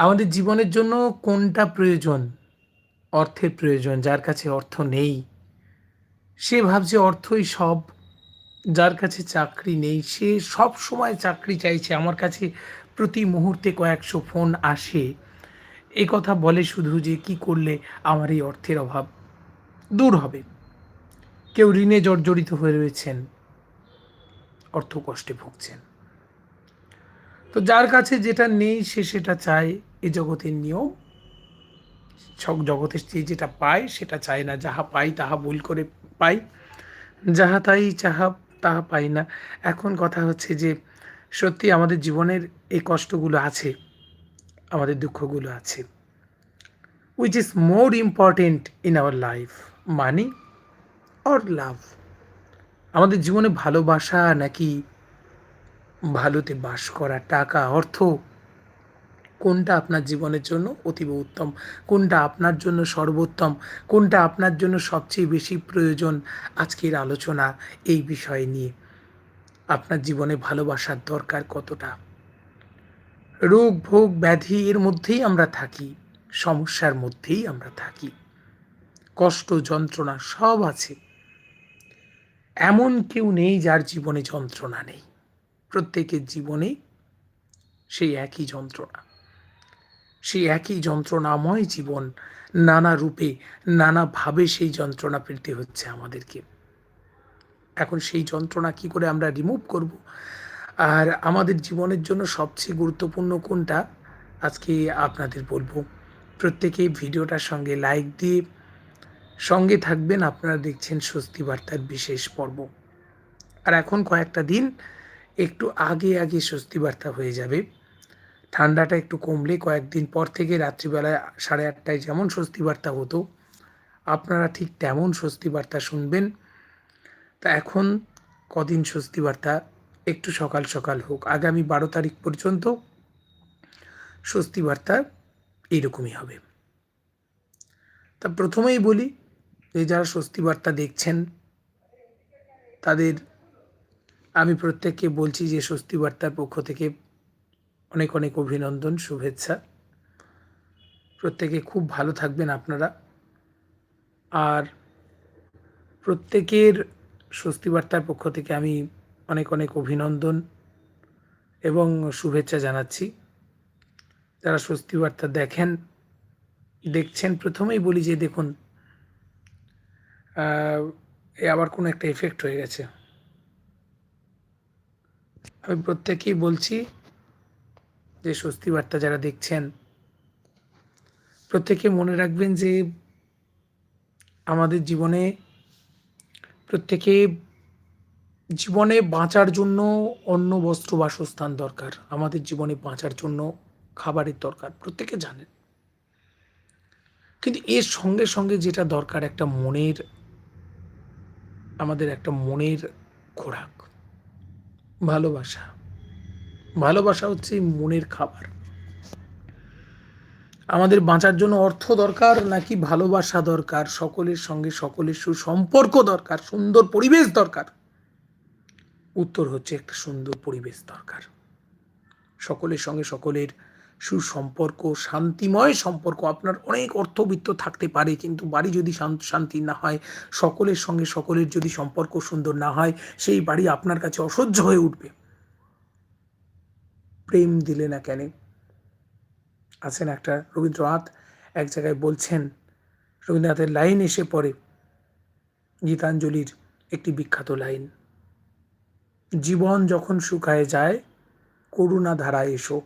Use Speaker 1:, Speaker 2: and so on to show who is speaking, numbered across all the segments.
Speaker 1: আমাদের জীবনের জন্য কোনটা প্রয়োজন? অর্থের প্রয়োজন, যার কাছে অর্থ নেই। সে ভাবছে অর্থই সব। যার কাছে চাকরি নেই, সে সব সময় চাকরি চাইছে। আমার কাছে প্রতি মুহূর্তে কয়েকশো ফোন আসে। এ কথা বলে শুধু যে কি করলে আমার এই অর্থের অভাব দূর হবে। কেউ ঋণে জর্জরিত হয়ে রয়েছেন। অর্থ কষ্টে ভুগছেন। তো যার কাছে যেটা নেই, সে সেটা চায়। এ জগতের নিয়ম। সব জগতের যে যেটা পায় সেটা চায় না। যাহা পাই তাহা ভুল করে পাই যাহা তাই চাহা তাহা পাই না। এখন কথা হচ্ছে যে, সত্যি আমাদের জীবনের এই কষ্টগুলো আছে, আমাদের দুঃখগুলো আছে which is more important in our life money or love আমাদের জীবনে ভালোবাসা নাকি ভালোতে বাস করা? টাকা, অর্থ কোনটা আপনার জীবনের জন্য অতীব উত্তম? কোনটা আপনার জন্য সর্বোত্তম? কোনটা আপনার জন্য সবচেয়ে বেশি প্রয়োজন? আজকের আলোচনা এই বিষয় নিয়ে। আপনার জীবনে ভালোবাসার দরকার কতটা? রোগ, ভোগ, ব্যাধি এর মধ্যেই আমরা থাকি, সমস্যার মধ্যেই আমরা থাকি। কষ্ট, যন্ত্রণা সব আছে। এমন কেউ নেই যার জীবনে যন্ত্রণা নেই। প্রত্যেকের জীবনে সেই একই যন্ত্রণা। সেই একই যন্ত্রণাময় জীবন। নানা রূপে, নানাভাবে সেই যন্ত্রণা পেতে হচ্ছে আমাদেরকে। এখন সেই যন্ত্রণা কি করে আমরা রিমুভ করব? আর আমাদের জীবনের জন্য সবচেয়ে গুরুত্বপূর্ণ কোনটা? আজকে আপনাদের বলব। প্রত্যেকেই ভিডিওটার সঙ্গে লাইক দিয়ে সঙ্গে থাকবেন। আপনারা দেখছেন স্বস্তি বার্তার বিশেষ পর্ব। আর এখন কয়েকটা দিন একটু আগে আগে স্বস্তি বার্তা হয়ে যাবে। ঠান্ডাটা একটু কমলে কয়েকদিন পর থেকে রাত্রিবেলায় সাড়ে আটটায় যেমন স্বস্তি বার্তা হতো, আপনারা ঠিক তেমন স্বস্তি বার্তা শুনবেন। তা এখন কদিন স্বস্তি বার্তা একটু সকাল সকাল হোক, আগামী বারো তারিখ পর্যন্ত স্বস্তি বার্তা এইরকমই হবে। তা প্রথমেই বলি যে যারা স্বস্তি বার্তা দেখছেন, তাদের আমি প্রত্যেককে বলছি যে স্বস্তি বার্তার পক্ষ থেকে অনেক অনেক অভিনন্দন, শুভেচ্ছা। প্রত্যেকে খুব ভালো থাকবেন আপনারা। আর প্রত্যেকের স্বস্তি বার্তার পক্ষ থেকে আমি অনেক অনেক অভিনন্দন এবং শুভেচ্ছা জানাচ্ছি। যারা স্বস্তি বার্তা দেখেন, দেখছেন, প্রথমেই বলি যে দেখুন এ আবার কোনো একটা এফেক্ট হয়ে গেছে। আমি প্রত্যেকেই বলছি যে স্বস্তি বার্তা যারা দেখছেন, প্রত্যেকে মনে রাখবেন যে আমাদের জীবনে প্রত্যেকে জীবনে বাঁচার জন্য অন্ন, বস্ত্র, বাসস্থান দরকার। আমাদের জীবনে বাঁচার জন্য খাবারের দরকার, প্রত্যেকে জানেন। কিন্তু এর সঙ্গে সঙ্গে যেটা দরকার, একটা মনের, আমাদের একটা মনের খোরাক, ভালোবাসা। ভালোবাসা হচ্ছে মনের খাবার। আমাদের বাঁচার জন্য অর্থ দরকার নাকি ভালোবাসা দরকার? সকলের সঙ্গে সকলের সুসম্পর্ক দরকার, সুন্দর পরিবেশ দরকার। উত্তর হচ্ছে একটা সুন্দর পরিবেশ দরকার। সকলের সঙ্গে সকলের সুসম্পর্ক, শান্তিময় সম্পর্ক, আপনার অনেক অর্থবিত্ত থাকতে পারে, কিন্তু বাড়ি যদি শান্তি না হয়, সকলের সঙ্গে সকলের যদি সম্পর্ক সুন্দর না হয়, সেই বাড়ি আপনার কাছে অসহ্য হয়ে উঠবে। প্রেম দিলে না কেন? আছেন একটা রবীন্দ্রনাথ, এক জায়গায় বলছেন, রবীন্দ্রনাথের লাইন এসে পড়ে, গীতাঞ্জলির একটি বিখ্যাত লাইন, জীবন যখন শুকায় যায়, করুণা ধারা এসো।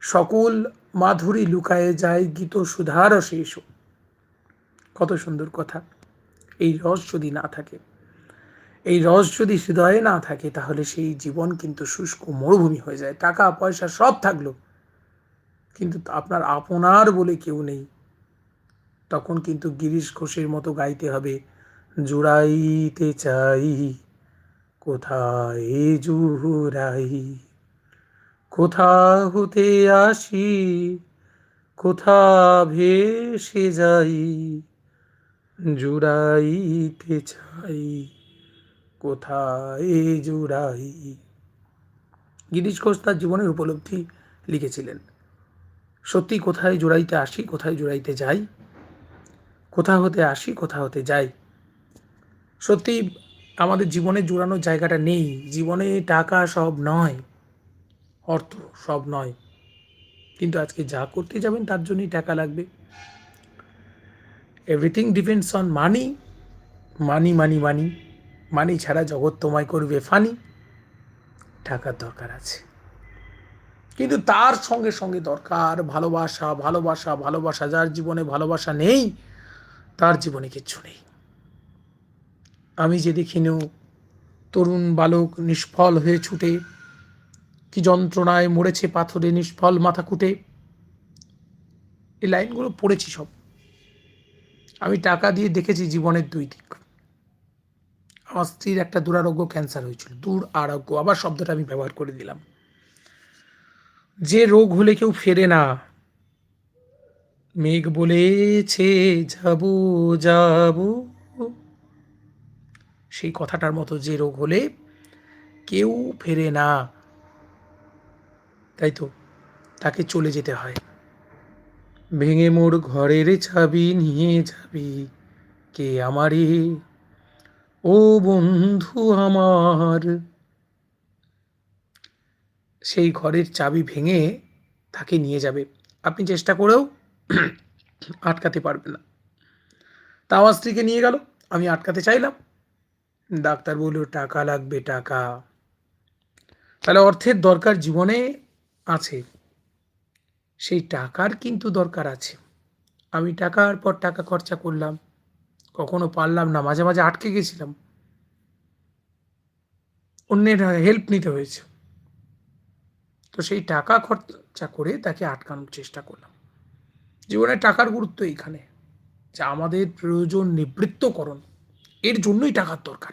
Speaker 1: সকল মাধুরী লুকায়ে যায়, গীত সুধার এসো। কত সুন্দর কথা। এই রস যদি না থাকে এই রস যদি হৃদয়ে না থাকে, তাহলে সেই জীবন কিন্তু শুষ্ক মরুভূমি হয়ে যায়। টাকা, পয়সা সব থাকল। কিন্তু আপনার আপনার বলে কেউ নেই। তখন কিন্তু গিরিশ ঘোষের মতো গাইতে হবে, জুড়াইতে চাই, কোথায় জুড়াই? কোথা হতে আসি কোথা ভেসে যাই, জুড়াইতে চাই। কোথায় জুড়াই? গিরিশ ঘোষ তার জীবনের উপলব্ধি লিখেছিলেন। সত্যি কোথায় জোড়াইতে আসি, কোথায় জোড়াইতে যাই? কোথা হতে আসি, কোথা হতে যাই? সত্যি আমাদের জীবনে জোড়ানোর জায়গাটা নেই। জীবনে টাকা সব নয়, অর্থ সব নয়। কিন্তু আজকে যা করতে যাবেন তার জন্যই টাকা লাগবে। Everything depends on money money money money money ছাড়া জগৎ তোমায় করবে ফানি। টাকার দরকার আছে। কিন্তু তার সঙ্গে সঙ্গে দরকার, ভালোবাসা ভালোবাসা ভালোবাসা, যার জীবনে ভালোবাসা নেই, তার জীবনে কিচ্ছু নেই। আমি যে দেখিনু তরুণ বালক নিষ্ফল হয়ে ছুটে, কি যন্ত্রণায় মরেছে পাথরে নিষ্ফল মাথা কুটে, এই লাইনগুলো পড়েছি সব। আমি টাকা দিয়ে দেখেছি জীবনের দুই দিক। আমার স্ত্রীর একটা দুরারোগ্য ক্যান্সার হয়েছিল। দূর আরোগ্য, আবার শব্দটা আমি ব্যবহার করে দিলাম। যে রোগ হলে কেউ ফেরে না। মেঘ বলেছে, যাব যাব। সেই কথাটার মতো যে রোগ হলে কেউ ফেরে না। তাই তো, তাকে চলে যেতে হয়। ভেঙে মোর ঘরের চাবি নিয়ে যাবি। কে আমারে ও বন্ধু আমার। সেই ঘরের চাবি ভেঙে তাকে নিয়ে যাবে। আপনি চেষ্টা করেও আটকাতে পারবেন না। তা আমার স্ত্রীকে নিয়ে গেল। আমি আটকাতে চাইলাম। ডাক্তার বলল, টাকা লাগবে, টাকা। তাহলে অর্থের দরকার জীবনে আছে। সেই টাকার কিন্তু দরকার আছে। আমি টাকার পর টাকা খরচা করলাম। কখনো পারলাম না, মাঝে মাঝে আটকে গেছিলাম। অন্যের হেল্প নিতে হয়েছে। তো সেই টাকা খরচা করে তাকে আটকানোর চেষ্টা করলাম। জীবনে টাকার গুরুত্ব এইখানে, যে আমাদের প্রয়োজন নিবৃত্তকরণ, এর জন্যই টাকার দরকার।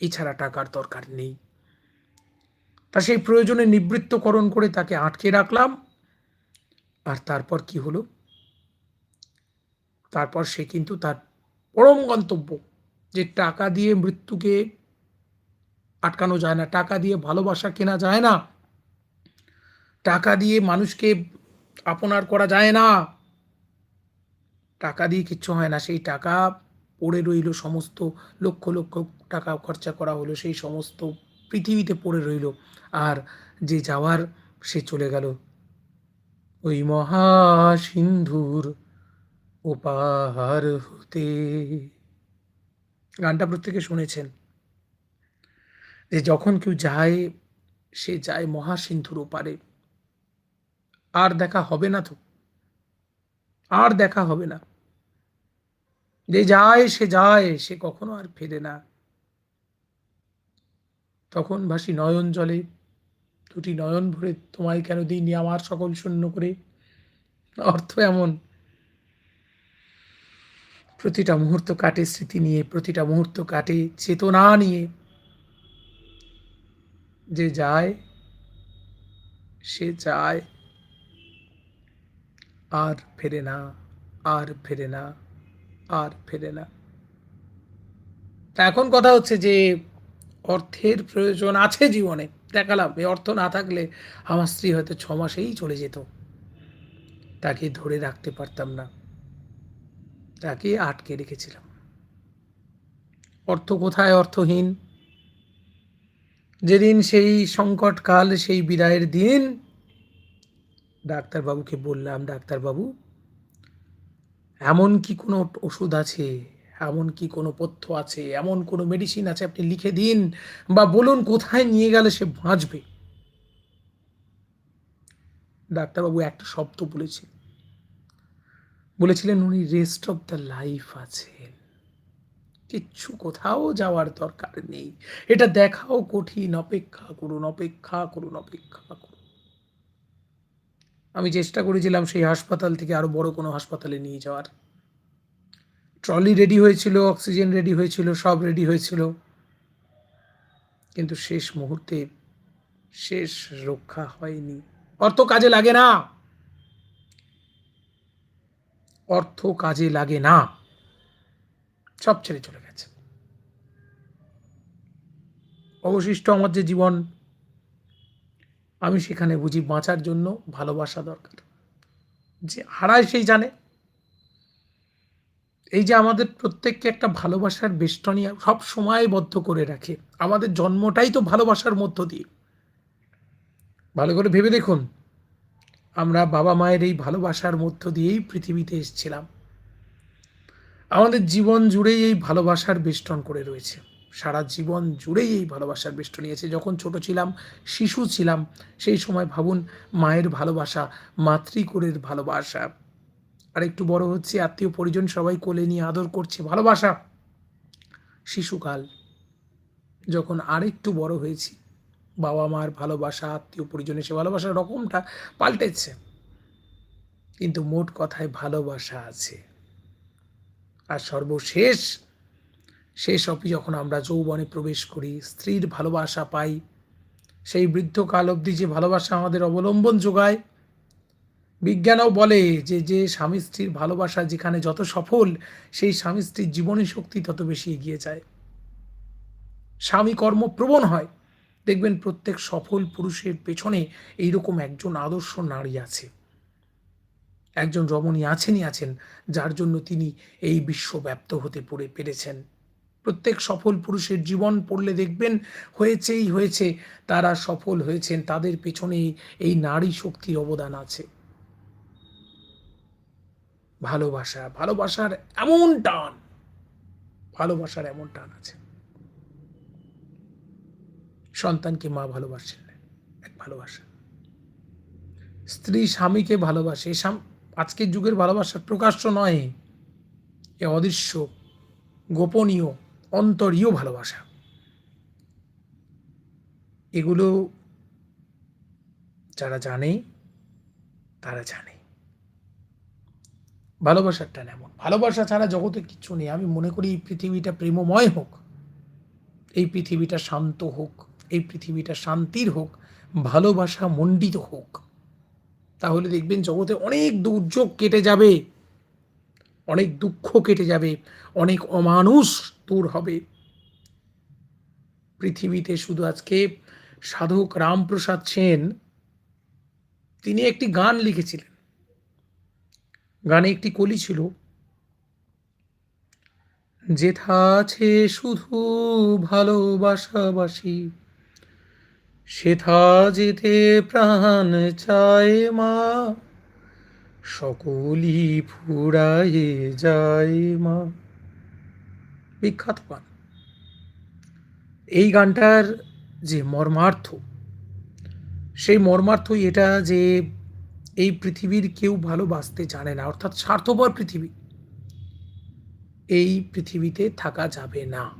Speaker 1: এছাড়া টাকার দরকার নেই। তা সেই প্রয়োজনে নিবৃত্তকরণ করে তাকে আটকে রাখলাম। আর তারপর কি হলো? তারপর সে কিন্তু তার পরম গন্তব্য যে টাকা দিয়ে মৃত্যুকে আটকানো যায় না, টাকা দিয়ে ভালোবাসা কেনা যায় না, টাকা দিয়ে মানুষকে আপনার করা যায় না, টাকা দিয়ে কিচ্ছু হয় না। সেই টাকা পড়ে রইল সমস্ত লক্ষ লক্ষ টাকা খরচা করা হলো, সেই সমস্ত পৃথিবীতে পড়ে রইল আর যে যাওয়ার সে চলে গেল। ওই মহাসিন্ধুর উপাহার হতে। গানটা প্রত্যেকে শুনেছেন। যে যখন কেউ যায়, সে যায় মহাসিন্ধুর ওপারে। আর দেখা হবে না তো? আর দেখা হবে না। যে যায়, সে যায়, সে কখনো আর ফেরে না। তখন ভাসি নয়ন জলে, দুটি নয়ন ভরে তোমায় কেন দিইনি আমার সকল শূন্য করে? অর্থ এমন প্রতিটা মুহূর্ত কাটে, স্মৃতি নিয়ে প্রতিটা মুহূর্ত কাটে, চেতনা নিয়ে। যে যায়, সে যায়। আর ফেরে না, আর ফেরে না, আর ফেরে না। তা এখন কথা হচ্ছে যে, অর্থের প্রয়োজন আছে জীবনে। দেখালাম, এই অর্থ না থাকলে আমার স্ত্রী হয়তো ছ মাসেই চলে যেত। তাকে ধরে রাখতে পারতাম না। তাকে আটকে রেখেছিলাম। অর্থ কোথায়? অর্থহীন। যেদিন সেই সংকটকাল, সেই বিদায়ের দিন ডাক্তারবাবুকে বললাম, ডাক্তারবাবু, এমন কি কোনো ওষুধ আছে? এমন কি কোনো পথ্য আছে? এমন কোনো মেডিসিন আছে আপনি লিখে দিন বা বলুন কোথায় নিয়ে গেলে সে বাঁচবে? ডাক্তারবাবু একটা শব্দ বলেছেন। বলেছিলেন উনি রেস্ট অফ দ্য লাইফ আছেন কিচ্ছু কোথাও যাওয়ার দরকার নেই। এটা দেখাও কঠিন, অপেক্ষা করুন অপেক্ষা করুন অপেক্ষা করুন। আমি চেষ্টা করেছিলাম সেই হাসপাতাল থেকে আরও বড় কোনো হাসপাতালে নিয়ে যাওয়ার। ট্রলি রেডি হয়েছিল, অক্সিজেন রেডি হয়েছিল, সব রেডি হয়েছিল। কিন্তু শেষ মুহূর্তে শেষ রক্ষা হয়নি। অর্থ কাজে লাগে না। অর্থ কাজে লাগে না। সব ছেড়ে চলে গেছে। অবশিষ্ট আমার যে জীবন, আমি সেখানে বুঝি বাঁচার জন্য ভালোবাসা দরকার। যে হারায় সেই জানে। এই যে আমাদের প্রত্যেককে একটা ভালোবাসার বেষ্টনী সব সময় বদ্ধ করে রাখে। আমাদের জন্মটাই তো ভালোবাসার মধ্য দিয়ে। ভালো করে ভেবে দেখুন। আমরা বাবা মায়ের এই ভালোবাসার মধ্য দিয়েই পৃথিবীতে এসেছিলাম। আমাদের জীবন জুড়েই এই ভালোবাসার বেষ্টন করে রয়েছে। সারা জীবন জুড়েই এই ভালোবাসার বেষ্টনী আছে যখন ছোট ছিলাম, শিশু ছিলাম, সেই সময় ভাবুন, মায়ের ভালোবাসা, মাতৃকুলের ভালোবাসা। আর একটু বড় হচ্ছে, আত্মীয় পরিজন সবাই কোলে নিয়ে আদর করছে, ভালোবাসা। শিশুকাল। যখন আরেকটু বড় হয়েছি বাবা মার ভালোবাসা, আত্মীয় পরিজন এসে ভালোবাসার রকমটা পাল্টেছে। কিন্তু মোট কথায় ভালোবাসা আছে। আর সর্বশেষ শেষ অবধি যখন আমরা যৌবনে প্রবেশ করি, স্ত্রীর ভালোবাসা পাই, সেই বৃদ্ধকাল অবধি যে ভালোবাসা আমাদের অবলম্বন যোগায়, বিজ্ঞানও বলে যে যে স্বামী স্ত্রীর ভালোবাসা যেখানে যত সফল, সেই স্বামী স্ত্রীর জীবনী শক্তি তত বেশি এগিয়ে যায়। স্বামী কর্মপ্রবণ হয়। দেখবেন প্রত্যেক সফল পুরুষের পেছনে এইরকম একজন আদর্শ নারী আছে। একজন রমণী আছেনই আছেন, যার জন্য তিনি এই বিশ্বব্যাপ্ত হতে পড়ে পেরেছেন। প্রত্যেক সফল পুরুষের জীবন পড়লে দেখবেন হয়েছেই হয়েছে, তারা সফল হয়েছেন, তাদের পেছনে এই নারী শক্তির অবদান আছে। ভালোবাসা, ভালোবাসার এমন টান, ভালোবাসার এমন টান আছে। সন্তানকে মা ভালোবাসেন এক ভালোবাসা। স্ত্রী স্বামীকে ভালোবাসে আজকের যুগের ভালোবাসা প্রকাশ্য নয়, এ অদৃশ্য, গোপনীয়, অন্তরীয় ভালোবাসা। এগুলো যারা জানে, তারা জানে। ভালোবাসার টান এমন। ভালোবাসা ছাড়া জগতে কিচ্ছু নেই। আমি মনে করি এই পৃথিবীটা প্রেমময় হোক, এই পৃথিবীটা শান্ত হোক এই পৃথিবীটা শান্তির হোক, ভালোবাসা মণ্ডিত হোক, তাহলে দেখবেন জগতে অনেক দুর্যোগ কেটে যাবে, অনেক দুঃখ কেটে যাবে, অনেক অমানুষ দূর হবে। পৃথিবীতে শুধু আজকে সাধক রামপ্রসাদ সেন, তিনি একটি গান লিখেছিলেন। গানে একটি কলি ছিল, যেথা আছে শুধু ভালোবাসাবাসী সেথা যেতে প্রাণ চায় মা সকলি ফুরায়ে যায় মা। বিখ্যাত গান। এই গানটার যে মর্মার্থ, সেই মর্মার্থ এটা যে এই পৃথিবীর কেউ ভালোবাসতে জানে না, অর্থাৎ স্বার্থপর পৃথিবী, এই পৃথিবীতে থাকা যাবে না।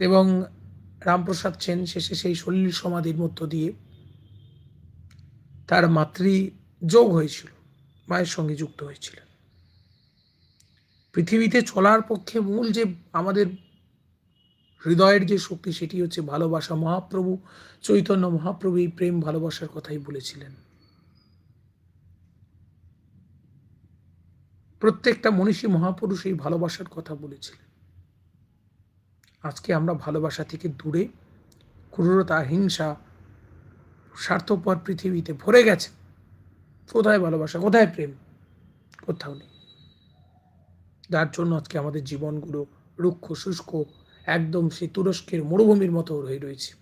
Speaker 1: এবং রামপ্রসাদ সেন শেষে সেই সলিল সমাধির মধ্য দিয়ে তার মাতৃ যোগ হয়েছিল, মায়ের সঙ্গে যুক্ত হয়েছিল পৃথিবীতে চলার পক্ষে মূল যে আমাদের হৃদয়ের যে শক্তি, সেটি হচ্ছে ভালোবাসা। মহাপ্রভু, চৈতন্য মহাপ্রভু এই প্রেম ভালোবাসার কথাই বলেছিলেন। প্রত্যেকটা মনীষী মহাপুরুষ এই ভালোবাসার কথা বলেছিলেন। আজকে আমরা ভালোবাসা থেকে দূরে ক্রূরতা, হিংসা, স্বার্থপর পৃথিবীতে ভরে গেছে। কোথায় ভালোবাসা? কোথায় প্রেম? কোথাও নেই। যার জন্য আজকে আমাদের জীবনগুলো রুক্ষ, শুষ্ক, একদম সেই তুরস্কের মরুভূমির মতো হয়ে রয়েছে।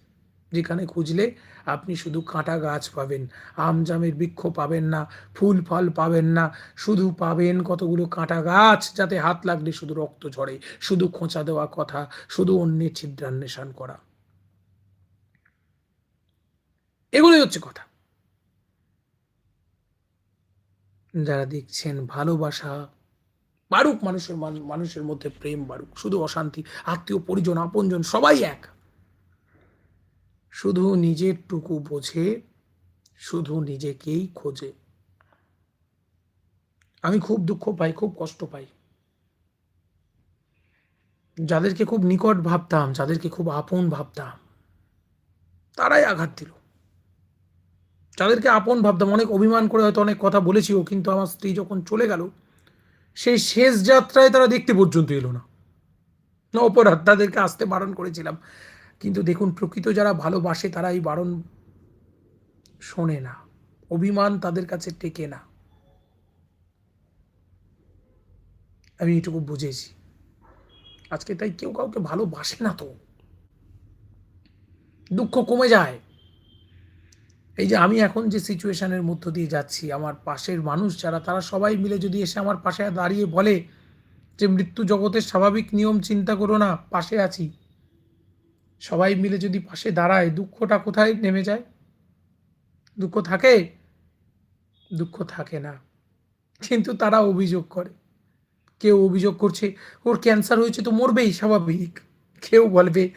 Speaker 1: যেখানে খুঁজলে আপনি শুধু কাঁটা গাছ পাবেন, আম জামের বৃক্ষ পাবেন না, ফুল ফল পাবেন না, শুধু পাবেন কতগুলো কাঁটা গাছ যাতে হাত লাগলে শুধু রক্ত ঝরে, শুধু খোঁচা দেওয়া কথা, শুধু অন্যের ছিদ্রান্বেষণ করা। এগুলোই হচ্ছে কথা। যারা দেখছেন, ভালোবাসা বাড়ুক মানুষের মানুষের মধ্যে প্রেম বাড়ুক, শুধু অশান্তি, আত্মীয়, পরিজন, আপনজন, সবাই এক। শুধু নিজের টুকু বোঝে, শুধু নিজেকেই খোঁজে। আমি খুব দুঃখ পাই, খুব কষ্ট পাই। যাদেরকে খুব নিকট ভাবতাম, যাদেরকে খুব আপন ভাবতাম, তারাই আঘাত দিল। যাদেরকে আপন ভাবতাম, অনেক অভিমান করে হয়তো অনেক কথা বলেছিও, কিন্তু আমার স্ত্রী যখন চলে গেল, সেই শেষ যাত্রায় তারা দেখতে পর্যন্ত এলো না অপরাধ, তাদেরকে আসতে বারণ করেছিলাম। কিন্তু দেখুন, প্রকৃত যারা ভালোবাসে তারা এই বারণ শোনে না। অভিমান তাদের কাছে টেকে না। আমি এটুকু বুঝেছি। আজকে তাই কেউ কাউকে ভালোবাসে না তো। দুঃখ কমে যায়। এই যে আমি এখন যে সিচুয়েশনের মধ্য দিয়ে যাচ্ছি, আমার পাশের মানুষ যারা, তারা সবাই মিলে যদি এসে আমার পাশে দাঁড়িয়ে বলে যে, মৃত্যু জগতের স্বাভাবিক নিয়ম, চিন্তা করো না, পাশে আছি। সবাই মিলে যদি পাশে দাঁড়ায়, দুঃখটা কোথায় নেমে যায়? দুঃখ থাকে? দুঃখ থাকে না। কিন্তু তারা অভিযোগ করে। কেউ অভিযোগ করছে, ওর ক্যান্সার হয়েছে তো মরবেই স্বাভাবিক। কেউ বলবে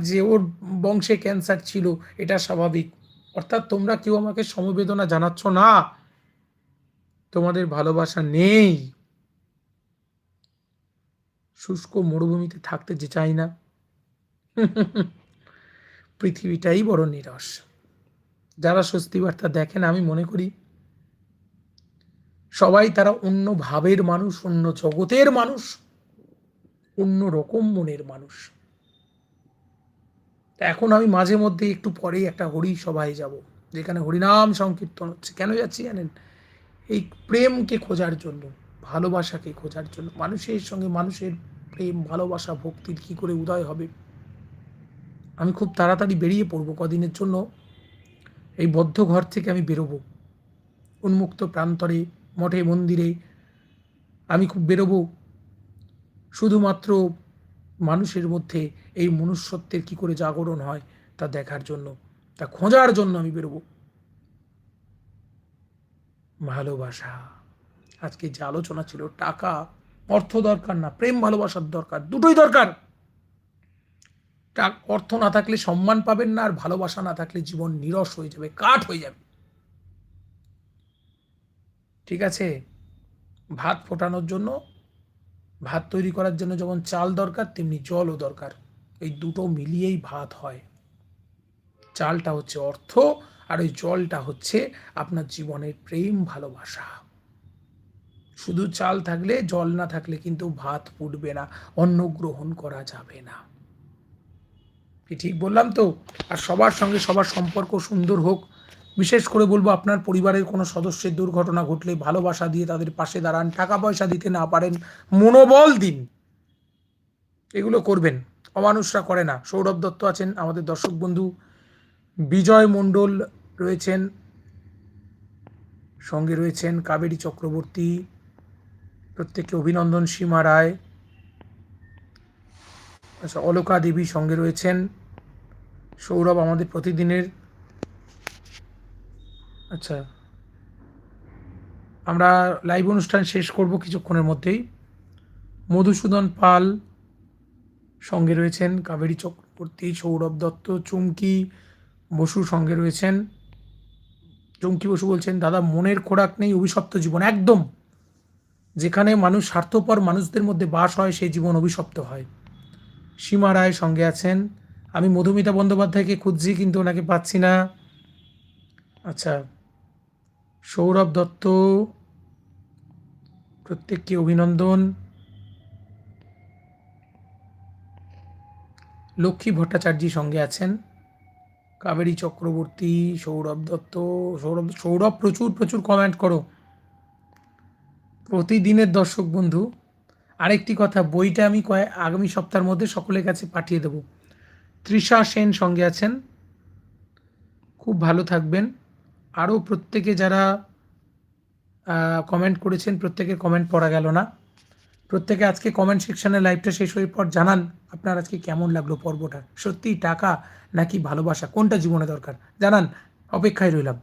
Speaker 1: যে ওর বংশে ক্যান্সার ছিল, এটা স্বাভাবিক। অর্থাৎ তোমরা কেউ আমাকে সমবেদনা জানাচ্ছ না। তোমাদের ভালোবাসা নেই। শুষ্ক মরুভূমিতে থাকতে যে চাই না। পৃথিবীটাই বড় নিরস। যারা স্বস্তি বার্তা দেখেন, আমি মনে করি সবাই তারা অন্য ভাবের মানুষ, অন্য জগতের মানুষ, অন্য রকম মনের মানুষ। এখন আমি মাঝে মধ্যে একটু পরেই একটা হরি সভায় যাব, যেখানে হরিনাম সংকীর্তন হচ্ছে। কেন যাচ্ছি জানেন? এই প্রেমকে খোঁজার জন্য, ভালোবাসাকে খোঁজার জন্য। মানুষের সঙ্গে মানুষের প্রেম, ভালোবাসা, ভক্তির কি করে উদয় হবে? আমি খুব তাড়াতাড়ি বেরিয়ে পড়ব কদিনের জন্য। এই বদ্ধ ঘর থেকে আমি বেরোবো। উন্মুক্ত প্রান্তরে, মঠে, মন্দিরে আমি খুব বেরোবো। শুধুমাত্র মানুষের মধ্যে এই মনুষ্যত্বের কি করে জাগরণ হয় তা দেখার জন্য, তা খোঁজার জন্য আমি বেরোবো। ভালোবাসা। আজকে যে আলোচনা ছিল, টাকা, অর্থ দরকার না, প্রেম ভালোবাসার দরকার, দুটোই দরকার। অর্থ না থাকলে সম্মান পাবেন না, আর ভালোবাসা না থাকলে জীবন নিরস হয়ে যাবে, কাঠ হয়ে যাবে। ঠিক আছে? ভাত ফোটানোর জন্য, ভাত তৈরি করার জন্য যেমন চাল দরকার, তেমনি জলও দরকার। এই দুটো মিলিয়েই ভাত হয়। চালটা হচ্ছে অর্থ, আর ওই জলটা হচ্ছে আপনার জীবনের প্রেম, ভালোবাসা। শুধু চাল থাকলে, জল না থাকলে কিন্তু ভাত ফুটবে না, অন্ন গ্রহণ করা যাবে না। কি ঠিক বললাম তো? আর সবার সঙ্গে সবার সম্পর্ক সুন্দর হোক। বিশেষ করে বলব আপনার পরিবারের কোনো সদস্যের দুর্ঘটনা ঘটলে ভালোবাসা দিয়ে তাদের পাশে দাঁড়ান টাকা পয়সা দিতে না পারেন, মনোবল দিন। এগুলো করবেন, অমানুষরা করে না। সৌরভ দত্ত আছেন আমাদের দর্শক বন্ধু। বিজয় মণ্ডল রয়েছেন, সঙ্গে রয়েছেন কাবেরী চক্রবর্তী, প্রত্যেককে অভিনন্দন সীমা রায়। আচ্ছা অলকা দেবী সঙ্গে রয়েছেন। সৌরভ আমাদের প্রতিদিনের আচ্ছা। আমরা লাইভ অনুষ্ঠান শেষ করব কিছুক্ষণের মধ্যেই। মধুসূদন পাল সঙ্গে রয়েছেন, কাবেরী চক্রবর্তী, সৌরভ দত্ত, চুমকি বসু সঙ্গে রয়েছেন। চুমকি বসু বলছেন, দাদা, মনের খোরাক নেই অভিশপ্ত জীবন, একদম। যেখানে মানুষ স্বার্থপর মানুষদের মধ্যে বাস হয় সেই জীবন অভিশপ্ত হয়। সীমা রায় সঙ্গে আছেন। আমি মধুমিতা বন্দ্যোপাধ্যায়কে খুঁজছি, কিন্তু ওনাকে পাচ্ছি না। আচ্ছা সৌরভ দত্ত, প্রত্যেককে অভিনন্দন। লক্ষ্মী ভট্টাচার্য সঙ্গে আছেন। কাবেরী চক্রবর্তী, সৌরভ দত্ত, সৌরভ সৌরভ প্রচুর প্রচুর কমেন্ট করো। প্রতিদিনের দর্শক বন্ধু, আরেকটি কথা, বইটা আমি কয়ে, আগামী সপ্তাহের মধ্যে সকলের কাছে পাঠিয়ে দেব। তৃষা সেন সঙ্গে আছেন। খুব ভালো থাকবেন। আরও প্রত্যেকে যারা কমেন্ট করেছেন, প্রত্যেকের কমেন্ট পড়া গেল না। প্রত্যেকে আজকে কমেন্ট সেকশানে লাইভটা শেষ হয়ে পর জানান আপনার আজকে কেমন লাগল পর্বটা। সত্যি টাকা নাকি ভালোবাসা? কোনটা জীবনে দরকার? জানান, অপেক্ষায় রইলাম।